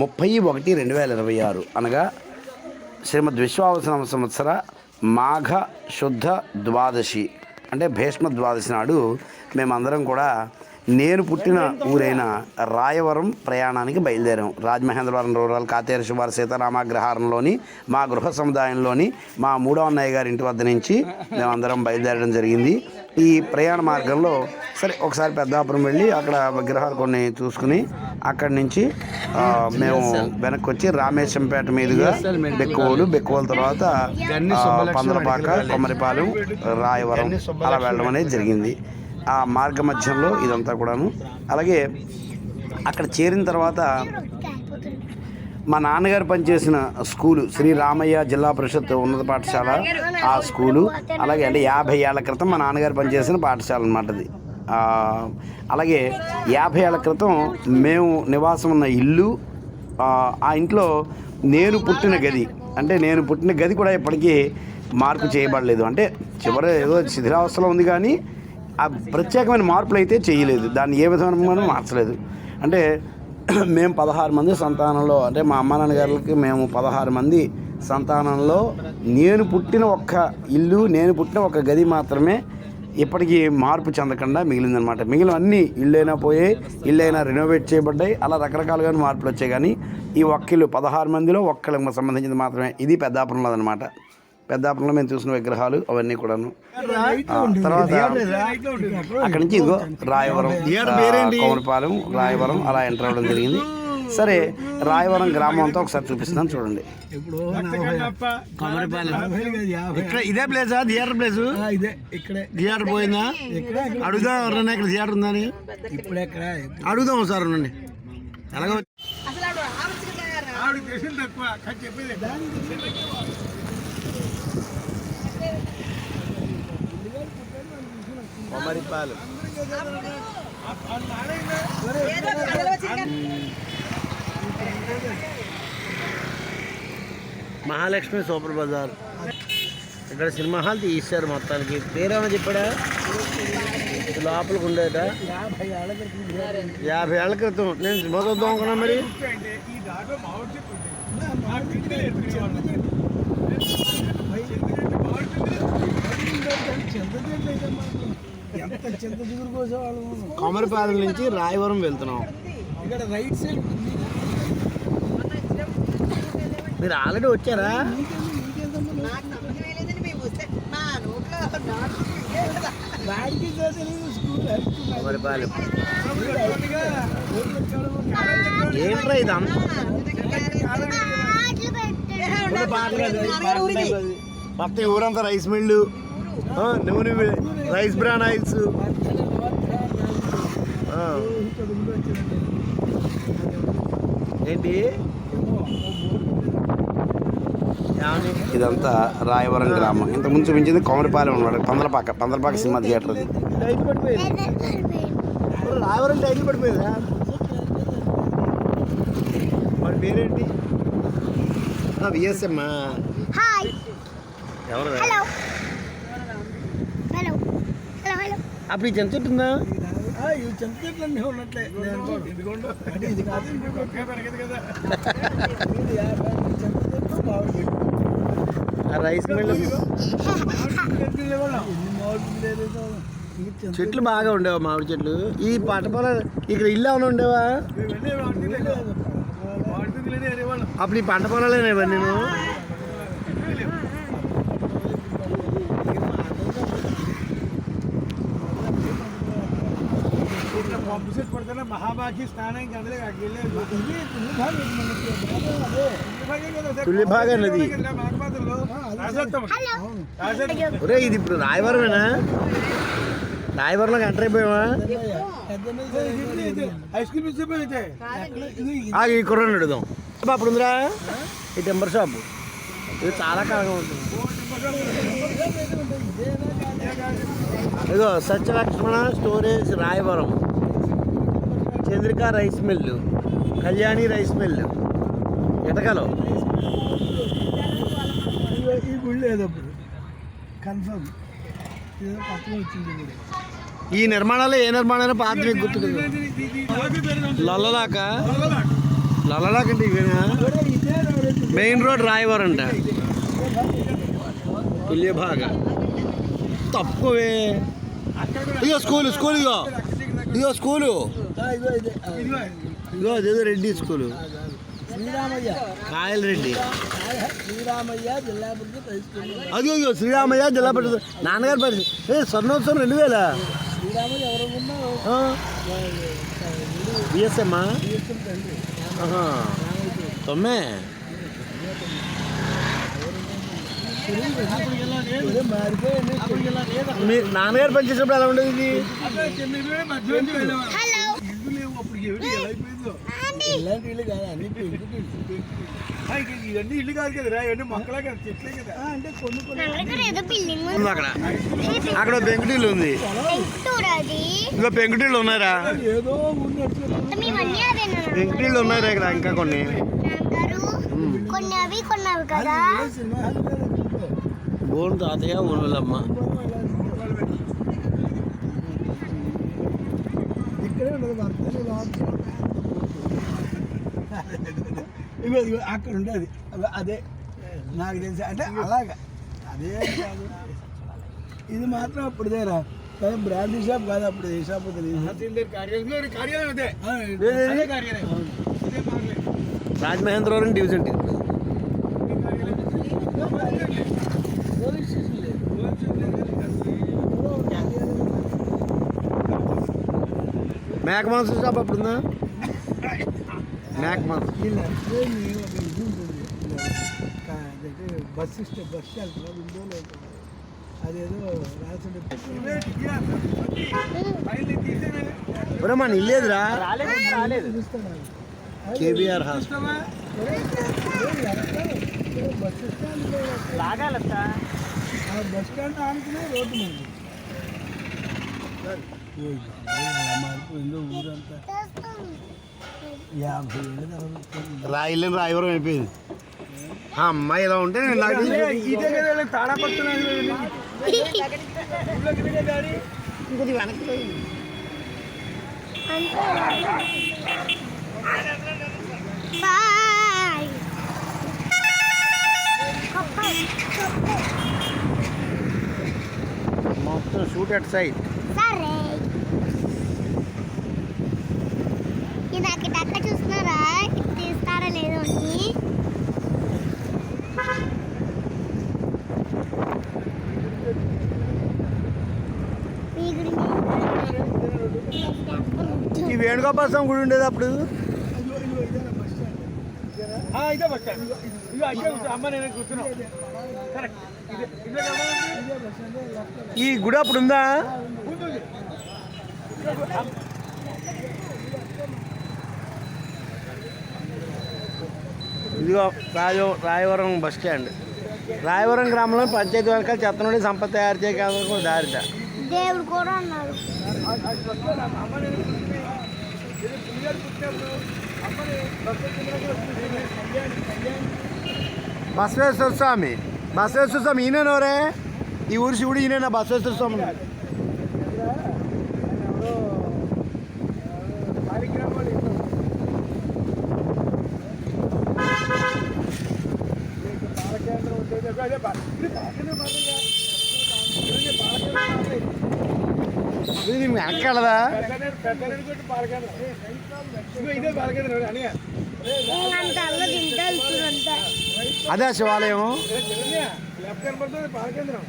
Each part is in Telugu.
ముప్పై ఒకటి రెండు వేల ఇరవై ఆరు అనగా శ్రీమద్ విశ్వావసనామ సంవత్సర మాఘ శుద్ధ ద్వాదశి. అంటే భీష్మ ద్వాదశి నాడు మేమందరం కూడా నేను పుట్టిన ఊరైన రాయవరం ప్రయాణానికి బయలుదేరాం. రాజమహేంద్రవరం రూరల్ కాతేరు శుభార సీతారామాగ్రహారంలోని మా గృహ సముదాయంలోని మా మూడో అన్నయ్య గారి ఇంటి వద్ద నుంచి మేమందరం బయలుదేరడం జరిగింది. ఈ ప్రయాణ మార్గంలో సరే ఒకసారి పెద్దాపురం వెళ్ళి అక్కడ విగ్రహాలు కొన్ని చూసుకుని అక్కడి నుంచి మేము వెనక్కి వచ్చి రామేశంపేట మీదుగా బెక్కువలు బెక్కువల తర్వాత పందలపాక కొమ్మరిపాలెం రాయవరం అలా వెళ్ళడం అనేది జరిగింది. ఆ మార్గ మధ్యంలో ఇదంతా కూడాను. అలాగే అక్కడ చేరిన తర్వాత మా నాన్నగారు పనిచేసిన స్కూలు శ్రీ రామయ్య జిల్లా పరిషత్ ఉన్నత పాఠశాల ఆ స్కూలు. అలాగే అంటే యాభై ఏళ్ళ క్రితం మా నాన్నగారు పనిచేసిన పాఠశాల అనమాట అది. అలాగే యాభై ఏళ్ళ క్రితం మేము నివాసం ఉన్న ఇల్లు ఆ, ఇంట్లో నేను పుట్టిన గది. అంటే నేను పుట్టిన గది కూడా ఇప్పటికీ మార్పు చేయబడలేదు. అంటే చివరి ఏదో శిథిరావస్థలో ఉంది కానీ ఆ ప్రత్యేకమైన మార్పులు అయితే చేయలేదు. దాన్ని ఏ విధమైన మార్చలేదు. అంటే మేము పదహారు మంది సంతానంలో అంటే మా అమ్మ నాన్నగారికి మేము పదహారు మంది సంతానంలో నేను పుట్టిన ఒక్క ఇల్లు నేను పుట్టిన ఒక గది మాత్రమే ఇప్పటికీ మార్పు చెందకుండా మిగిలిందనమాట మిగిలిన అన్ని ఇళ్ళైనా పోయాయి ఇళ్ళైనా రెనోవేట్ చేయబడ్డాయి అలా రకరకాలుగా మార్పులు వచ్చాయి. కానీ ఈ ఒక్కిళ్ళు పదహారు మందిలో ఒక్కళ్ళకి సంబంధించింది మాత్రమే. ఇది పెద్దాపురంలో అనమాట పెద్దాపురంలో మేము చూసిన విగ్రహాలు అవన్నీ కూడాను. తర్వాత అక్కడి నుంచి ఇదిగో రాయవరం ఆ, కోమరపాలెం రాయవరం అలా ఎంటర్ అవ్వడం జరిగింది. సరే రాయవరం గ్రామం అంతా ఒకసారి చూపిస్తున్నాను చూడండి. ఇదే ప్లేసా? Theatre place? ఇదే ఇక్కడే. థియేటర్ పోయిందా? అడుగుదాం ఎవరన్నా ఇక్కడ థియేటర్ ఉందని. ఇప్పుడు ఎక్కడ? అడుగుదాం ఒకసారి ఉండండి. ఎలాగో కొమ్మరిపాలు. మహాలక్ష్మి సూపర్ బజార్. ఇక్కడ సినిమా హాల్ తీశారు మొత్తానికి. పేరేమో చెప్పాడా? లోపలికి ఉండేట. యాభై ఏళ్ళ క్రితం. నేను సినిమా చూద్దాం అనుకున్నా మరి. ఎంత చింత కొమరిపాలెం నుంచి రాయవరం వెళ్తున్నాం. ఇక్కడ రైట్ సైడ్ మీరు ఆల్రెడీ వచ్చారా? కొమరిపాలెం ఏంట్రా ఇది అంత? మొత్తం ఊరంతా రైస్ మిల్లు. నూనె మి- రైస్ బ్రాన్ ఆయిల్స్. ఏంటి? ఇదంతా రాయవరం గ్రామం. ఇంత ముందు చూపించింది కోమరిపాలెం అనమాట. పందలపాక పందలపాక సినిమా థియేటర్ అది. రాయవరం టైటిల్ పడిపోయిందా? వాడి పేరేంటి? విఎస్ఎమ్ హాయ్ ఎవరు హలో హలో హలో హలో అప్పుడు ఈ చెంచు ఉంటుందా? ఇవి చింత చెట్లు అన్నీ ఉన్నట్లే. అంటే ఇది కాదు. చెట్లు రైస్ మిల్ చెట్లు బాగా ఉండేవా మామిడి చెట్లు? ఈ పట్టపల ఇక్కడ ఇల్లు ఏమైనా ఉండేవా? అప్పుడు ఈ పంట పొలాలేనా ఇవన్నీ నేను భాగం నది. ఒరే ఇది ఇప్పుడు రాయవరమేనా? రాయవరంలో ఎంటర్ అయిపోయావా? ఐస్ క్రీమ్ ఇచ్చిపోయితే ఆ, ఈ కుర్రని అడుగుదాం. షాప్ అప్పుడు ఉందిరా? ఈ టెంపర్ షాప్. ఇది చాలా కాలంగా ఉంటుంది ఇదిగో Satyalakshmana storage Rayavaram. Chandrika rice mill Kalyani rice mill. ఎటకలో ఈ గుడి లేదు అప్పుడు కన్ఫర్మ్ ఈ నిర్మాణాలు ఏ నిర్మాణాలు పాత మీకు గుర్తు లొల్లలాక? లలలా కంటే ఇవేనా? ఇదే రోడ్ మెయిన్ రోడ్ రాయవరం అంట. తుల్యభాగ తక్కువే ఇగో స్కూల్ స్కూల్ ఇగో ఇగో స్కూలు. ఇదిగో ఇదేదో అదేదో రెడ్డి స్కూలు శ్రీరామయ్య కాయల రెడ్డి శ్రీరామయ్య జిల్లా పరిషత్ అదిగో ఇదిగో శ్రీరామయ్య జిల్లా పరిషత్ నాన్నగారు పరిస్థితి ఏ స్వర్ణోత్సవం రెండు వేల శ్రీరామయ్య ఎవరు బిఎస్ఎమ్మా తొమ్మే మీరు నాన్నగారు పనిచేసినప్పుడు ఎలా ఉండేది ఇది ఇలాంటి ఇల్లు కాదు అన్ని. ఇవన్నీ ఇల్లు కాదు కదరా ఇవన్నీ మొక్కలే కదా చెట్లే కదా. అంటే కొన్ని కొన్ని అక్కడ. అక్కడ పెంకుటిల్లు ఉంది. ఇగో పెంకుటిల్లు ఉన్నారా ఏదో పెంకుటిల్లు ఉన్నారా ఇక్కడ ఇంకా కొన్ని. కొన్ని అవి కొన్ని అవి కదా. బోన్ తాతయ్య ఊళ్ళమ్మ ఇక్కడే ఉండదు వర్తలు లోపల. ఇగో ఇగో అక్కడ ఉండేది. అదే నాకు తెలిసి అంటే అలాగా. అదే కాదు. ఇది మాత్రం అప్పుడుదేరా కానీ బ్రాండ్ షాప్ కాదు అప్పుడు ఏ షాప్ తెలియదు కార్యాలయం. కార్యాలయం అదే ఆ, అదే కార్యాలయం అదే కార్యాలయం రాజమహేంద్రవరం డివిజన్ టీ. పోలీస్ స్టేషన్ లేదు మేక మాంసం షాప్ అప్పుడు ఉందా? మేక మాంసం. అదేంటి బస్ స్టాండ్ అదేదో రాసింది ఒరే మన ఇల్లేదురా చూస్తాను కేబీఆర్ హాస్పిటల్ బస్ స్టాండ్ ఆ బస్ స్టాండ్ ఆనుకునే రోడ్డు ఓయ్ బాబోయ్, అలా మారిపోయిందో ఊరంతా యాభై ఏళ్ళు తర్వాత రా ఇల్లు రాయవరం అయిపోయింది ఆ అమ్మాయి ఇలా ఉంటే నాకు బాయ్ మొత్తం షూట్ అట్ సైడ్. సరే ఇందాక అక్క చూస్తున్నారా? తీస్తారా లేదో అని. ఈ వేణుగోపాల స్వామి గుడి ఉండేది అప్పుడు? Bus stand. ఇదే అక్కడ అమ్మ నేను కూర్చున్నాం. కరెక్ట్. ఇదే ఇదే ఇదే ఈ గుడి అప్పుడు ఉందా. ఇదిగో రాజ రాయవరం బస్ స్టాండ్. రాయవరం గ్రామంలో పంచాయతీ వర్గాలు చెత్త నుండి సంపద తయారు చేయగల దారిట దేవుడు కూడా ఉన్నారు బసవేశ్వర స్వామి బసవేశ్వర స్వామి ఈయనవరే ఈ ఊరి శివుడు ఈయన బసవేశ్వర స్వామి బాలకేంద్రం ఉండేది అదే బా- ఇది బాలకేంద్రం మాదిరిగా. ఇది బాలకేంద్రం మాదిరి. ఇది వెనక్కి వెళ్ళదా పెద్దనేరు పెద్దనేరు కొట్టి బాలకేంద్రం ఇగో ఇదే బాలకేంద్రం అని అంత అల్ల తింటే వెళ్తున్నంత అదే శివాలయం లెఫ్ట్ కనపడుతుంది బాలకేంద్రం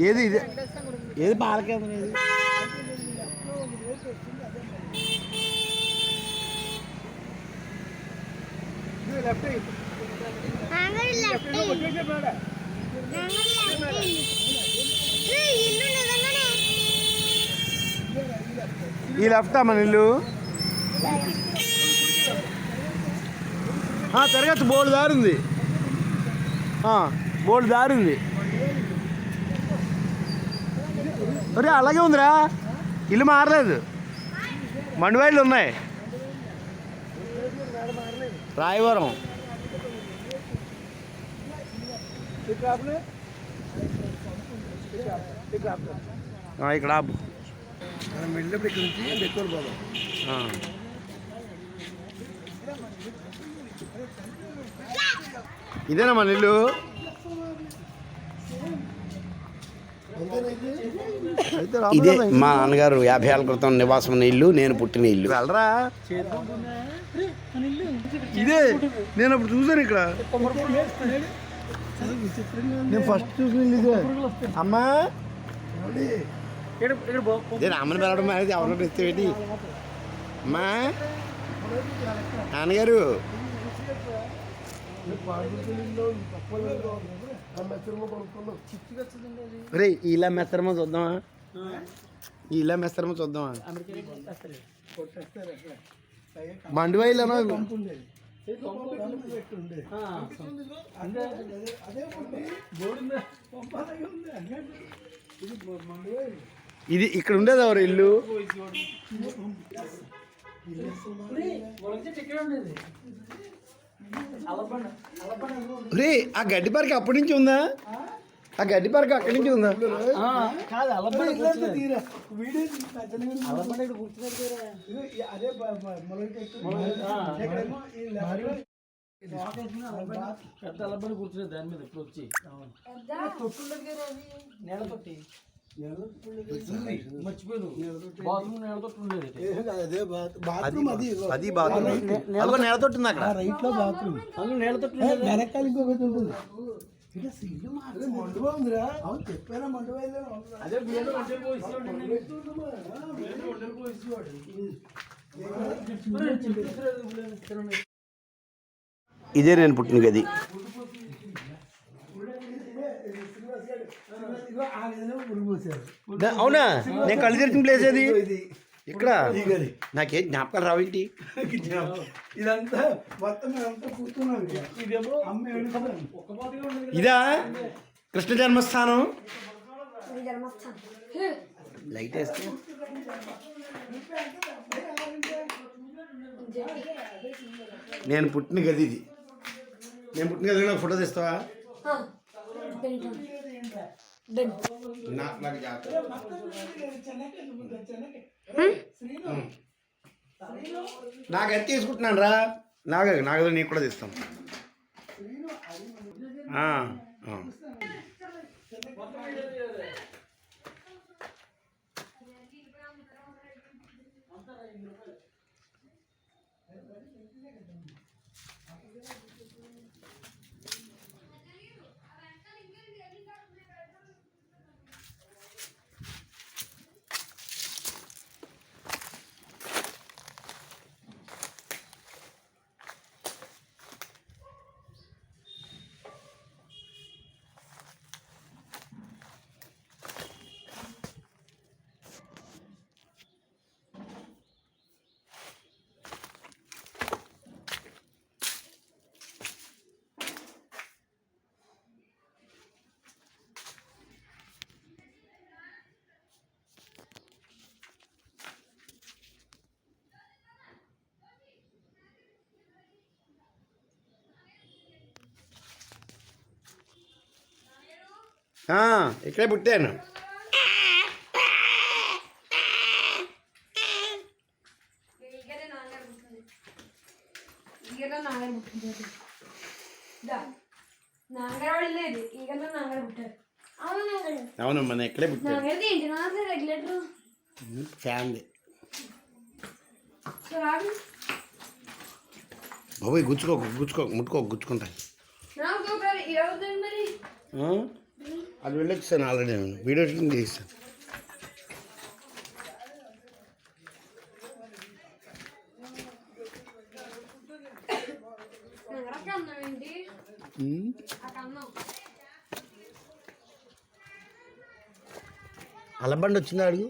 ఏది ఇది ఏది బాలకేంద్రం ఏది ఇది లెఫ్ట్ నాంగడి లెఫ్ట్ వచ్చేసే మేడ నాంగడి లెఫ్ట్ ఇల్లు నిజంగానే ఈ లెఫ్ట్ మన ఇల్లు తిరగచ్చు బోల్డ్ దారింది. బోల్డ్ దారి ఉంది ఒరే అలాగే ఉందిరా. ఇల్లు మారలేదు. మండివాళ్ళు ఉన్నాయి. రాయవరం. ఇక్కడ ఆపు. మనం వెళ్ళినప్పుడు ఇక్కడ నుంచి బెక్కూరు పోదాం. ఇదేనా మన ఇల్లు? ఇదే. మా నాన్నగారు యాభై ఏళ్ళ క్రితం నివాసం ఉన్న ఇల్లు నేను పుట్టిన ఇల్లు. వెళ్ళరా? ఇదే నేను అప్పుడు చూసాను ఇక్కడ. నేను ఫస్ట్ చూసిన ఇల్లు ఇదే. అమ్మా. రామని వెళ్ళడం అనేది ఎవరినో ఇస్తే ఏంటి? అమ్మా నాన్నగారు. రే ఇలా మెత్తరమో చూద్దామా? ఇలా మెత్తరమో చూద్దామా? మండువాయిలోనో ఇది ఇక్కడ ఉండేది ఎవరు ఇల్లు? రే ఆ గడ్డి పార్క్ అప్పటి నుంచి ఉందా? ఆ గడ్డి పార్క్ అక్కడి నుంచి ఉందా? కాదు అలబ్బడి అలబ్బడి అదే పెద్ద అలబ్బని కూర్చునేది దాని మీద ఇప్పుడు వచ్చి. నేల తొట్టి నేల తొట్టి అదే బాత్- బాత్రూమ్ అదిగో నేల తొట్టుంది అక్కడ? రైట్లో బాత్రూమ్. అందులో నేల తొట్టి ఏ, వెనకాల ఇంకొకటి ఉంటుంది. ఇదే నేను పుట్టిన గది ఆ గదిలో పురుగు పోసారు దా- అవునా? నేను కళ్ళు తెరిచిన ప్లేస్ అది ఇది. ఇక్కడ? నాకేం జ్ఞాపకాలు రావేంటి ఇదంతా మొత్తం ఇదా? కృష్ణ జన్మస్థానం? లైట్ వేస్తే? నేను పుట్టిన గది ఇది. నేను పుట్టిన గది నాకు ఫోటో తీస్తావా? నాకు అది తీసుకుంటున్నాను రా నాగ నాగదు నీకు కూడా తీస్తాం ఇక్కడే పుట్టాను అవును అవునమ్మా నేను ఇక్కడే పుట్టాను ఫ్యామిలీ బాబోయ్ గుచ్చుకో గుచ్చుకో ముట్టుకో గుచ్చుకుంటా అది వెళ్ళొచ్చాను ఆల్రెడీ నేను వీడియో షూటింగ్ అన్నం అలబండి వచ్చిందా అడుగు?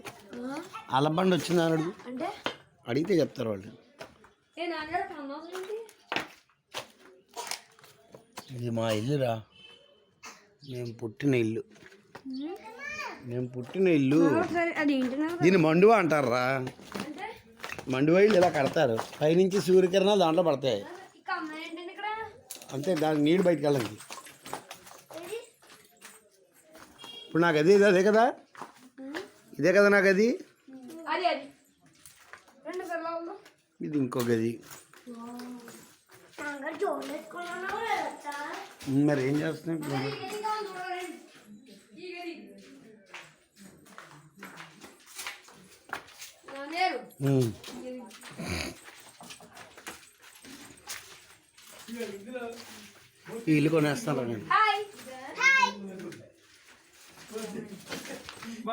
అలబండి వచ్చిందా అని అడుగు? అంటే? అడిగితే చెప్తారు వాళ్ళు. ఇది మా ఇల్లురా. మేము పుట్టిన ఇల్లు. మేము పుట్టిన ఇల్లు. దీన్ని మండువా అంటారా? అంటే మండువా ఇల్లు ఇలా కడతారు? పైనుంచి సూర్యకిరణాలు దాంట్లో పడతాయి. అంతే దానికి నీళ్ళు బయటకు వెళ్ళండి. ఇప్పుడు నాకు అది ఇది అదే కదా? ఇదే కదా నాకు అది? ఇది ఇంకో గది నాన్న జోలు వేసుకున్నాను కదా మరి ఏం చేస్తున్నాయి ఇల్లు కొనేస్తాను నేను హాయ్.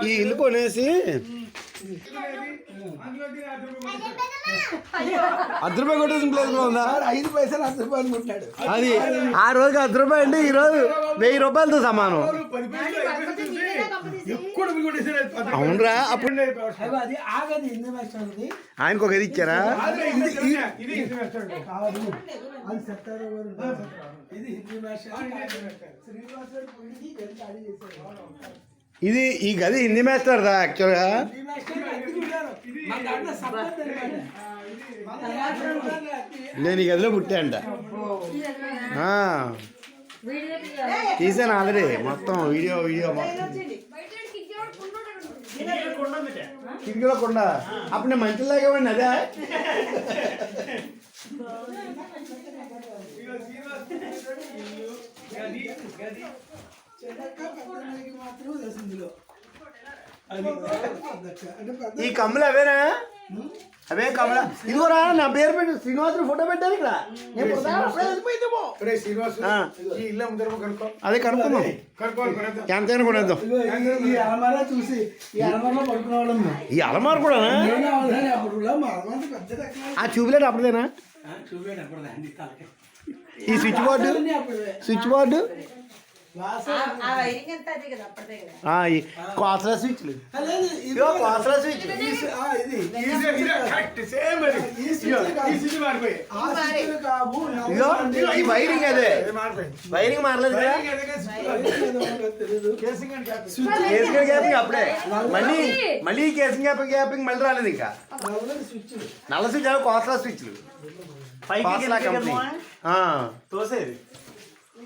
ఈ ఇల్లు కొనేసి అర్ధ రూపాయి కొట్టేసిన ప్లేస్లో ఉందా? సార్ ఐదు పైసలు అర్ధ రూపాయలు అనుకుంటాడు అది ఆ రోజుకి అర్ధ రూపాయి అంటే ఈ రోజు వెయ్యి రూపాయలతో సమానం. అవునరా అప్పుడు ఆయనకు ఒక గది ఇచ్చారా? ఇది ఇది ఇది ఈ గది హిందీ మేస్తారదా యాక్చువల్గా మాస్టర్ నేను ఈ గదిలో పుట్టా తీసాను ఆల్రెడీ. మొత్తం వీడియో వీడియో మొత్తం. కిటికీలో కొండ. అప్పుడు నేను మంచి ఇవ్వండి అదే? ఈ కమ్ములు అవేనా? అవే కమల ఇదిగోరా నా పేరు పెట్టి శ్రీనివాసులు ఫోటో పెట్టారు ఇక్కడ. అదే కనుక్కుందాం. ఎంతైనా కొనేద్దాం. ఇదిగో అలమారా చూసి ఈ అలమారు కూడా ఆ చూపులేట్ అప్పుడేనా చూపేట అప్పుడు దాన్ని తలకి. ఈ స్విచ్ బోర్డు? Switch board? వాస ఆ వైరింగ్ ఎంత అదే కదా అప్పటిదే కదా ఆ, ఈ కోసల స్విచ్లు లేదు, ఇది ఇదిగో కోసల స్విచ్ ఈ సి- ఆ, ఇది ఈ స్విచ్ ఈ స్విచ్ కాదు. ఆ స్విచ్లు కావు ఇదిగో ఈ వైరింగ్ అదే వైరింగ్ మారలేదు కదా తెలీదు కేసింగ్ గ్యాపింగ్ అప్పుడే మళ్ళీ మళ్ళీ కేసింగ్ గ్యాపింగ్ గ్యాపింగ్ మళ్ళీ రాలేదు ఇంకా నల్లది స్విచ్ నల్ల స్విచ్ అవి కోసల స్విచ్లు కోసల కంపెనీ ఆ, తోసేది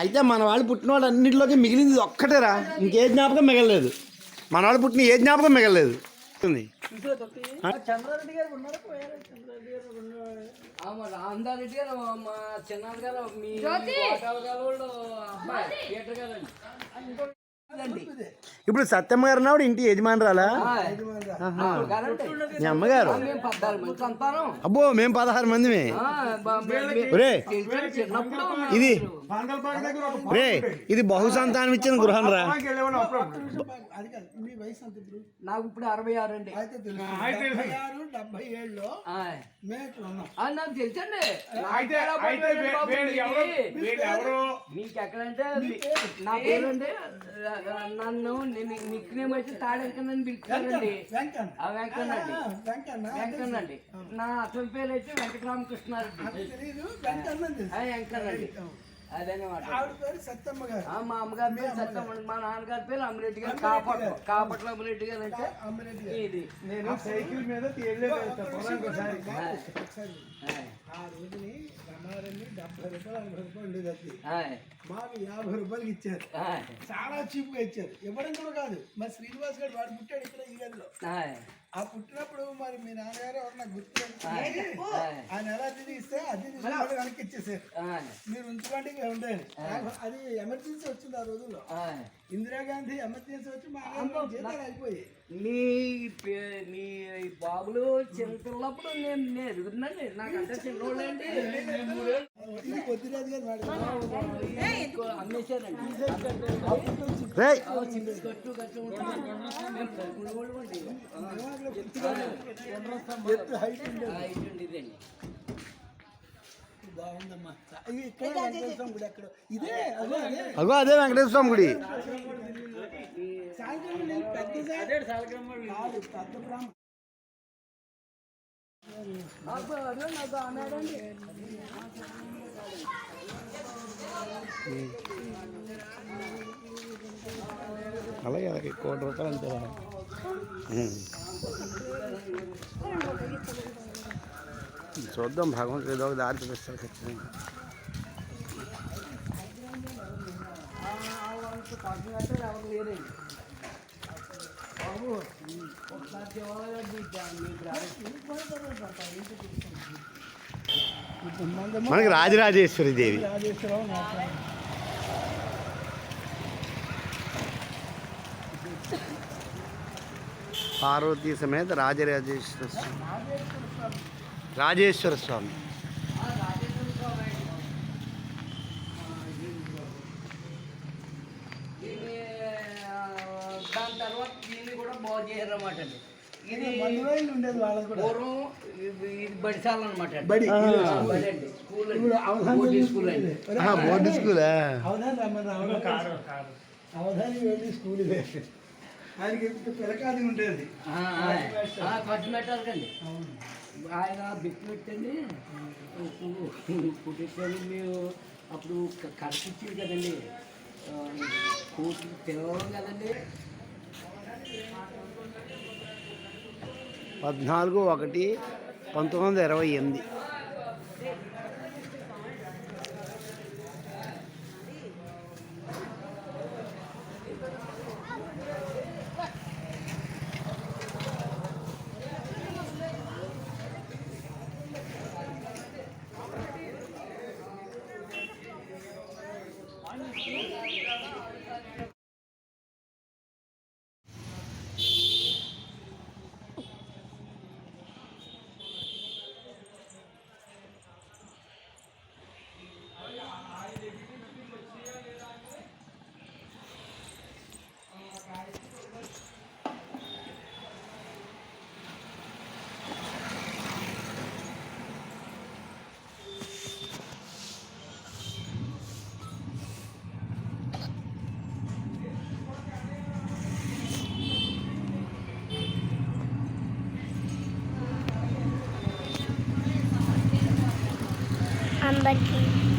అయితే మన వాళ్ళు పుట్టినవాడు అన్నింటిలోకి మిగిలింది ఒక్కటేరా. ఇంకే జ్ఞాపకం మిగలలేదు. మన వాళ్ళు పుట్టిన ఏ జ్ఞాపకం మిగలలేదు. చంద్రారెడ్డి గారు ఉన్నారు? రామదారెడ్డి గారు మా గారు మీ వాళ్ళు అబ్బాయి గారు ఇప్పుడు సత్యమ్మ గారు ఉన్నవాడు ఇంటి యజమానురాలా మీ అమ్మగారు? మంది అబ్బో మేము పదహారు మందిమే. ఆ, బా- మే- మే- ఒరే. తెలిసిన చిన్నప్పుడు ఇది రే ఇది బహు సంతానం ఇచ్చిన గృహం రా. నాకు ఇప్పుడు అరవై ఆరు అండి. డెబ్బై నాకు తెలుసండి. మీకు ఎక్కడంటే నా పేరు అంటే నన్ను నిక్ నేమ్ అయితే వెంకన్న. ఆ వెంకన్నండి వెంకన్న. వెంకన్నండి నా అసలు పేరు అయితే వెంకటరామకృష్ణారెడ్డి వెంకన్నండి అదనమాట. సత్తమ్మ మా అమ్మగారి పేరు సత్యం మా నాన్నగారి పేరు అమ్మిరెడ్డి గారు. కాపట్ల కాపట్ల అమ్మిరెడ్డి గారు అంటే ఇది. నేను సైకిల్ మీద ఆ రోజుని డెబ్బై రూపాయలు ఉండేది అది. మాకు యాభై రూపాయలకి ఇచ్చారు. చాలా చీప్గా ఇచ్చారు. ఇవ్వడం కూడా కాదు. మరి శ్రీనివాస్ గారు వాడు పుట్టాడు ఇక్కడ ఈ గదిలో. ఆ పుట్టినప్పుడు మరి మీ నాన్నగారు ఎవరన్నా గుర్తు ఆయ్, ఆయ్, ఆయన ఎలా తిరిగి ఇస్తే అది వెనక్కి ఇచ్చేసారు మీరు ఉంచుకోండి ఉండేది అది ఎమర్జెన్సీ వచ్చింది ఆ రోజుల్లో. ఇందిరాగాంధీ ఎమర్జెన్సీ వచ్చి మా జీతాలు అయిపోయి నీ పే- నీ బాబులు చిన్నపిల్లప్పుడు నేను నేను ఎదుగుతున్నాండి నాకంటే చిన్నోళ్ళండి ఇది అగో అదే వెంకటేశ్వర స్వామి గుడి. పెద్ద అదే నాకు అన్నాడండి అలాగే అలాగే కోటి రూపాయలు అంతే చూద్దాం భగవంతుడు ఏదో ఒక దారి చూపిస్తారు ఖచ్చితంగా కాకినాడ ఎవరు లేరండి బాబు ఒకసారి దేవాలయం మీకు మనకి రాజరాజేశ్వరి దేవి. రాజేశ్వరరావు నాకు పార్వతీ సమేత రాజరాజేశ్వర స్వామి. రాజేశ్వర స్వామి. దీన్ని ఆ, దాని తర్వాత దీన్ని కూడా బాగు చేయరన్నమాట అండి. ఇది కూడా. పూర్వం ఇది బడిశాల అనమాట బడి. స్కూల్ బోర్డింగ్ స్కూల్ అండి. బోర్డు స్కూలా? అవధాని వెళ్ళి స్కూల్ ఇదే ఆయనకి పిలకాది ఉండేది. ఆ, ఆ, ఆ, ఖర్చు పెట్టాలండి ఆయన బిక్కు పెట్టండి. పుట్టించండి మీరు అప్పుడు కడిపించింది కదండి. కూతురు తినడం కదండి. పద్నాలుగు ఒకటి పంతొమ్మిది వందల ఇరవై ఎనిమిది. number 3.